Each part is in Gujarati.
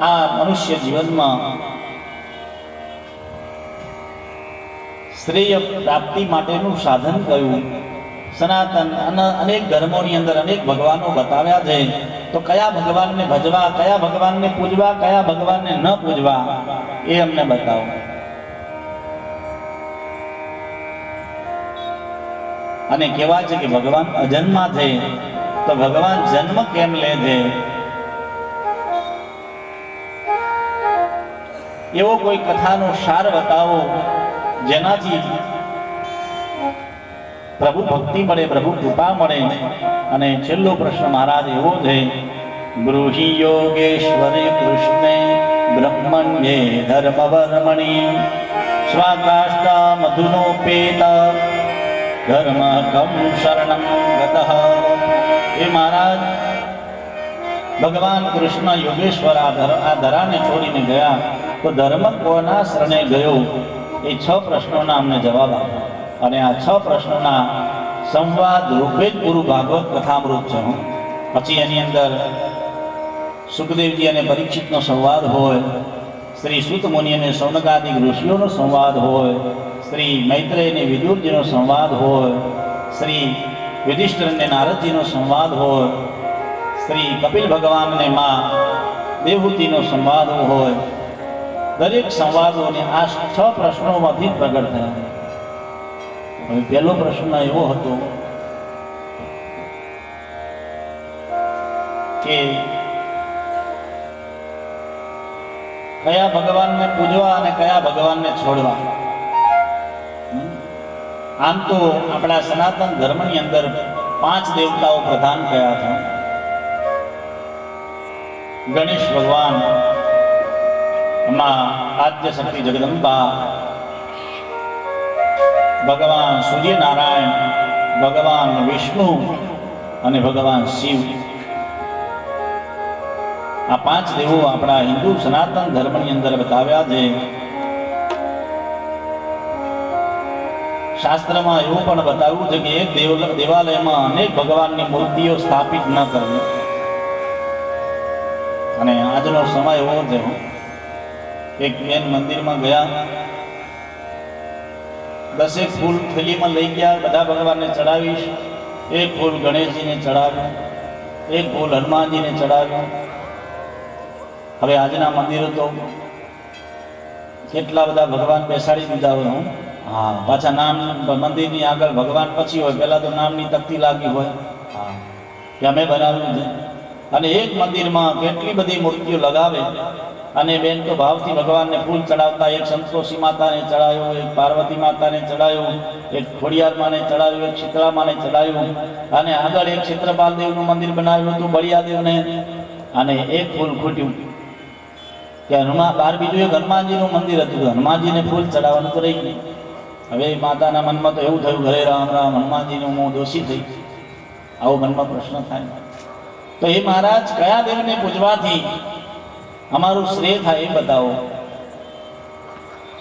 આ મનુષ્ય જીવનમાં શ્રેય પ્રાપ્તિ માટેનું સાધન કયું? સનાતન અને અનેક ધર્મોની અંદર અનેક ભગવાનો બતાવ્યા છે. તો કયા ભગવાનને ભજવા, કયા ભગવાનને પૂજવા, કયા ભગવાનને ન પૂજવા? એ અમને બતાવો. અને કહેવાય છે કે ભગવાન અજન્મા છે. તો ભગવાન જન્મ કેમ લે છે? એવો કોઈ કથાનો સાર બતાવો જેનાથી પ્રભુ ભક્તિ મળે, પ્રભુ કૃપા મળે અને છેલ્લો પ્રશ્ન મહારાજ એવો છે બ્રૂહી યોગેશ્વરે કૃષ્ણે બ્રહ્મણ્યે ધર્મવર્મણી સ્વાકાષ્ટા મધુનોપેત ધર્મ કમ શરણમ ગતઃ. એ મહારાજ ભગવાન કૃષ્ણ યોગેશ્વર આ ધરાને છોડીને ગયા. તો ધર્મ કોના શરણે ગયો? એ છ પ્રશ્નોના અમને જવાબ આપ્યો અને આ છ પ્રશ્નોના સંવાદ રૂપે જ પૂરું ભાગવત કથામૃત છે હું. પછી એની અંદર સુખદેવજી અને પરીક્ષિતનો સંવાદ હોય, શ્રી સુત મુનિ અને સૌનકાદિક ઋષિઓનો સંવાદ હોય, શ્રી મૈત્રેય અને વિદુરજીનો સંવાદ હોય, શ્રી યુધિષ્ઠિર અને નારદજીનો સંવાદ હોય, શ્રી કપિલ ભગવાન અને મા દેવહૂતિનો સંવાદ હોય દરેક સંવાદોને આ છ પ્રશ્નોમાંથી પ્રગટ થયા. હવે પહેલો પ્રશ્ન એવો હતો કે કયા ભગવાનને પૂજવા અને કયા ભગવાનને છોડવા? આમ તો આપણા સનાતન ધર્મની અંદર પાંચ દેવતાઓ પ્રધાન કયા છે ગણેશ ભગવાન માં આદ્ય શક્તિ જગદંબા ભગવાન સૂર્યનારાયણ ભગવાન વિષ્ણુ અને ભગવાન શિવ. આ પાંચ દેવો આપણા હિન્દુ સનાતન ધર્મની અંદર બતાવ્યા છે. શાસ્ત્રમાં એવું પણ બતાવ્યું છે કે એક દેવાલયમાં અનેક ભગવાનની મૂર્તિઓ સ્થાપિત ન કરવી. અને આજનો સમય એવો છે. એક બેન મંદિરમાં ગયા. દસેક ફૂલ થેલીમાં લઈ ગયા, બધા ભગવાનને ચડાવીશ. એક ફૂલ ગણેશજીને ચડાવ્યું, એક ફૂલ હનુમાનજીને ચડાવ્યું. હવે આજના મંદિરો તો કેટલા બધા ભગવાન બેસાડી દીધા હોય હું. હા, પાછા નામ મંદિરની આગળ ભગવાન પછી હોય, પહેલાં તો નામની તકતી લાગી હોય. હા, કે અમે બનાવ્યું છે? અને એક મંદિરમાં કેટલી બધી મૂર્તિઓ લગાવે. અને બેન તો ભાવથી ભગવાનને ફૂલ ચડાવતા, એક સંતોષી માતાને ચડાયો, એક પાર્વતી માતાને ચડાયો, એક ખોડિયાર માને ચડાવ્યું એક શીતળા માને ચડાવ્યું અને આગળ એક ક્ષેત્રપાલ દેવનું મંદિર બનાવ્યું હતું બળિયાદેવને અને એક ફૂલ ખૂટ્યું. કે હનુમાન બાર બીજું એક હનુમાનજીનું મંદિર હતું હનુમાનજીને ફૂલ ચડાવવાનું તો રહી નહીં હવે માતાના મનમાં તો એવું થયું ઘરે રામ રામ, હનુમાનજીનું હું દોષી થઈ આવો મનમાં પ્રશ્ન થાય. તો એ મહારાજ કયા દેવને પૂજવાથી અમારું શ્રેય થાય એ બતાવો.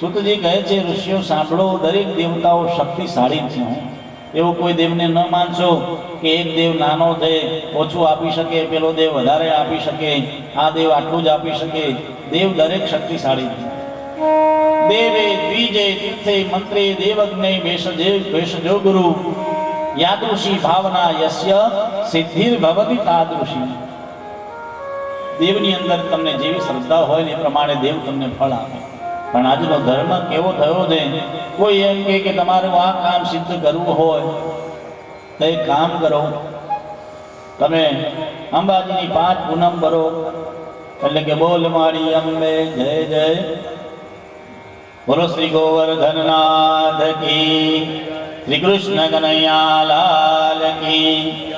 સુતજી કહે છે, ઋષિઓ, સાંભળો, દરેક દેવતાઓ શક્તિશાળી છે એવો કોઈ દેવને ન માનશો કે એક દેવ નાનો છે, ઓછું આપી શકે, પેલો દેવ વધારે આપી શકે, આ દેવ આટલું જ આપી શકે. દેવ દરેક શક્તિશાળી છે. દેવે દ્વિજે તીર્થે, મંત્રે દેવજ્ઞે ભેષજે, ભેષજો ગુરુ. યાદૃશી ભાવના યસ્ય સિદ્ધિર ભવતી તાદૃશી. દેવની અંદર તમને જેવી શ્રદ્ધા હોય ને એ પ્રમાણે દેવ તમને ફળ આપે. પણ આજનો ધર્મ કેવો થયો છે? કોઈ એમ કે કે તમારું આ કામ સિદ્ધ કરવું હોય તો એ કામ કરો. તમે અંબાજીની પાંચ પૂનમ ભરો એટલે કે બોલ મારી અંબે, જય જય. બોલો શ્રી ગોવર્ધનનાથ કી. શ્રી કૃષ્ણ કનૈયા લાલ કી.